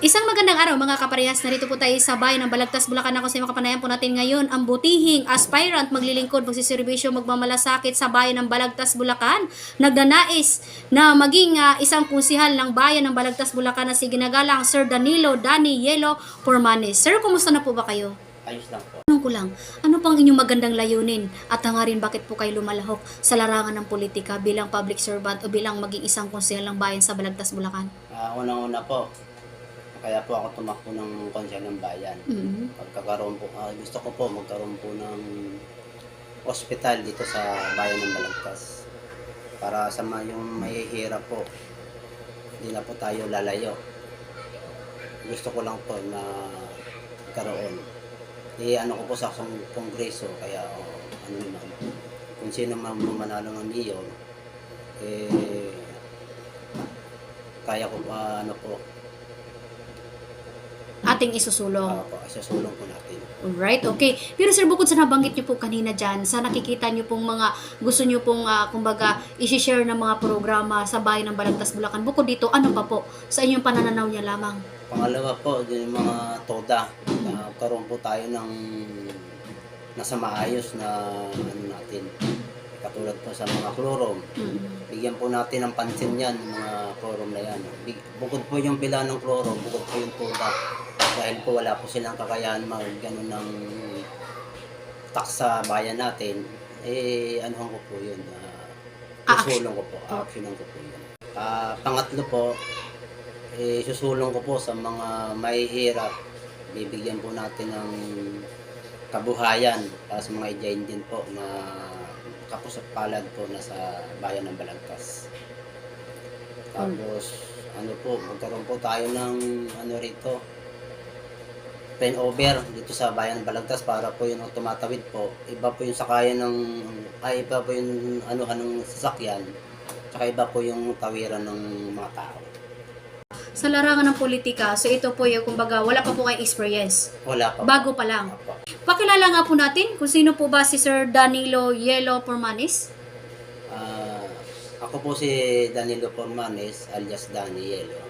Isang magandang araw mga kaparehas. Narito po tayo sa bayan ng Balagtas, Bulacan. Ako sa mga kapanayan po natin ngayon ang butihing aspirant maglilingkod magsiservisyo magmamalasakit sa bayan ng Balagtas, Bulacan. Nagdanais na maging ah, isang kunsihal ng bayan ng Balagtas, Bulacan na si ginagalang Sir Danilo Dani Yelo Pormanes. Sir, kumusta na po ba kayo? Ayos lang po. Tanong ko lang, ano pang inyong magandang layunin at hangarin bakit po kayo lumalahok sa larangan ng politika bilang public servant o bilang maging isang konsehal ng bayan sa Balagtas, Bulacan? Ah, unang-una po, kaya po ako tumakbo ng konsel ng bayan. Mhm. Pagkakaroon po, ah, gusto ko po magkaroon po ng ospital dito sa bayan ng Balagtas. Para sa mga yung mahihirap po, hindi na po tayo lalayo. Gusto ko lang po na magkaroon. Eh, ano ko po sa kongreso, kaya oh, ano naman, kung sino man manalo ng mayor, eh, kaya ko pa, ano po, Ating isusulong. uh, po, isasulong po natin. Alright, okay. Pero sir, bukod sa nabanggit niyo po kanina dyan, sa nakikita niyo pong mga gusto niyo pong, ah, kumbaga, isi-share ng mga programa sa bayan ng Balagtas, Bulacan. Bukod dito, ano pa po sa inyong panananaw niya lamang? Pangalawa po, yung mga toda. Uh, karoon po tayo ng nasa maayos na ano natin. Katulad po sa mga klorom. Mm. Bigyan po natin ng pansin yan, mga klorom na yan. Bukod po yung pila ng klorom, bukod po yung toda. Dahil po wala po silang kakayahan mag ganun ng tax sa bayan natin, eh ano ko po yun, uh, susulong ko po, actionan ko po yun. Ah, pangatlo po, eh, susulong ko po sa mga mahihirap. Bibigyan po natin ng kabuhayan para sa mga ijayin din po na kapos at palad po na sa bayan ng Balagtas. Tapos, ano po, magkaroon po tayo ng ano rito, turnover dito sa bayan ng Balagtas para po yung tumatawid po. Iba po yung sakayan ng, ay iba po yung anuhan ng sasakyan. Tsaka iba po yung tawiran ng mga tao. Sa larangan ng politika, so ito po yung, kumbaga, wala pa po kayong experience. Wala pa. Bago pa lang. Opo. Pakilala nga po natin kung sino po ba si Sir Danilo Yelo Pormanes. Ah, ako po si Danilo Formanes alias Danielo.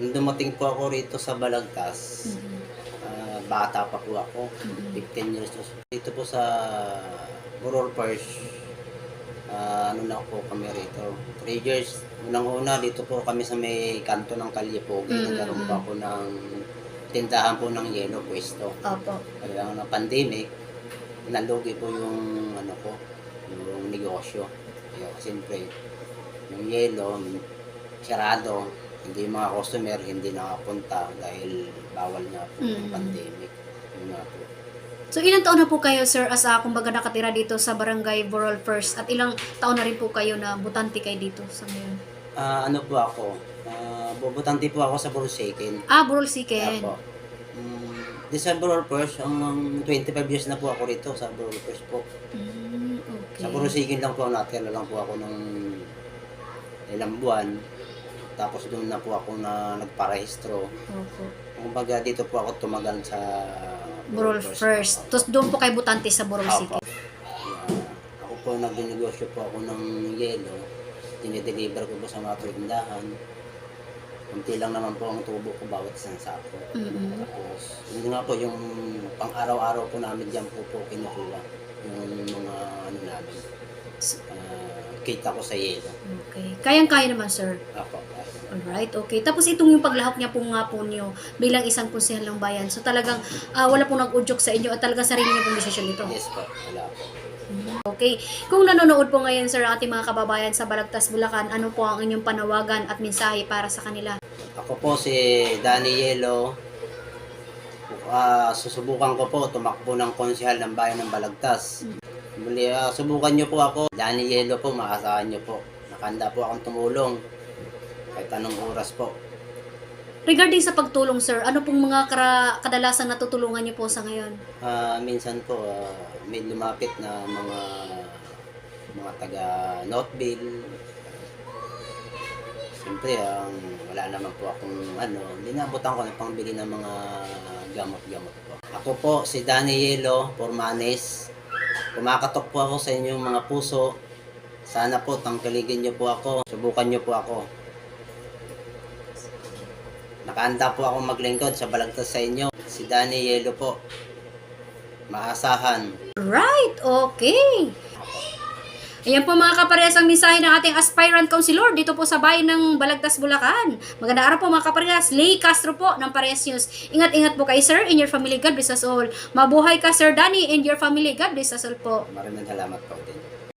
Nung dumating po ako rito sa Balagtas, ah, bata pa po ako, 15 years old. Dito po sa Burol First, ah, ano na po kami rito, 3 years. Unang-una dito po kami sa may kanto ng Kalyepogi, Mm. nagkaroon po ako ng tindahan po ng yelo pwesto. Opo. Kaya na pandemic, nalugi po yung ano ko, yung negosyo. Kaya siyempre, yung yelo, sarado, hindi yung mga customer hindi nakapunta dahil bawal nga po yung Mm. pandemic. Yun nga po. So ilang taon na po kayo sir as a, kumbaga nakatira dito sa Barangay Borol First at ilang taon na rin po kayo na butante kayo dito sa ngayon? Ah, ano po ako, uh, bubutante po ako sa Borosikin. Ah, Borol Siken. Apo. Mm, di sa Borol First, ang 25 years na po ako rito sa Borol First po. Mm, okay. Sa Borosikin lang po, natira lang po ako ng ilang buwan. Tapos doon na po ako na nagparehistro. Opo. Kumbaga dito po ako tumagal sa Borol First. Tapos doon po kayo butante sa Borol Opo. Siken. Kaya ako po nag-negosyo po ako ng yelo. Dinideliver ko po sa mga tindahan. Kunti lang naman po ang tubo ko bawat isang sako. Mm-mm. Tapos, yun nga po yung pang araw-araw po namin dyan po po kinukuha. Yung mga ano namin. ah, kita ko sa yelo. Okay. Kayang-kaya naman sir. Apo. Alright, okay. Tapos itong yung paglahok niya po nga po niyo bilang isang konsehal ng bayan. So talagang ah, wala pong nag-udyok sa inyo at talagang sarili niyo pong desisyon ito. Yes po. Wala po. Okay. Kung nanonood po ngayon sir ang ating mga kababayan sa Balagtas, Bulacan, ano po ang inyong panawagan at mensahe para sa kanila? Ako po si Danny Yelo. Ah, susubukan ko po tumakbo ng konsehal ng bayan ng Balagtas. Muli, ah, subukan niyo po ako. Danny Yelo po, maasahan niyo po. Nakanda po akong tumulong. Kahit anong oras po. Regarding sa pagtulong sir, ano pong mga kara- kadalasang natutulungan niyo po sa ngayon? Ah, minsan po, ah, may lumapit na mga mga taga Northville. Siyempre, ang wala naman po akong ano, binabutan ko na pangbili ng mga gamot-gamot po. Ako po, si Danny Yelo, Formanes. Kumakatok po ako sa inyong mga puso. Sana po, tangkiligin niyo po ako. Subukan niyo po ako. Nakaanda po ako maglingkod sa balagtas sa inyo. Si Danny Yelo po. Maasahan. Right, okay. Ayan po mga kaparehas ang mensahe ng ating aspirant counselor dito po sa bayan ng Balagtas, Bulacan. Magandang araw po mga kaparehas. Lay Castro po ng Parehas News. Ingat-ingat po kayo sir in your family. God bless us all. Mabuhay ka Sir Danny and your family. God bless us all po. Maraming salamat po din.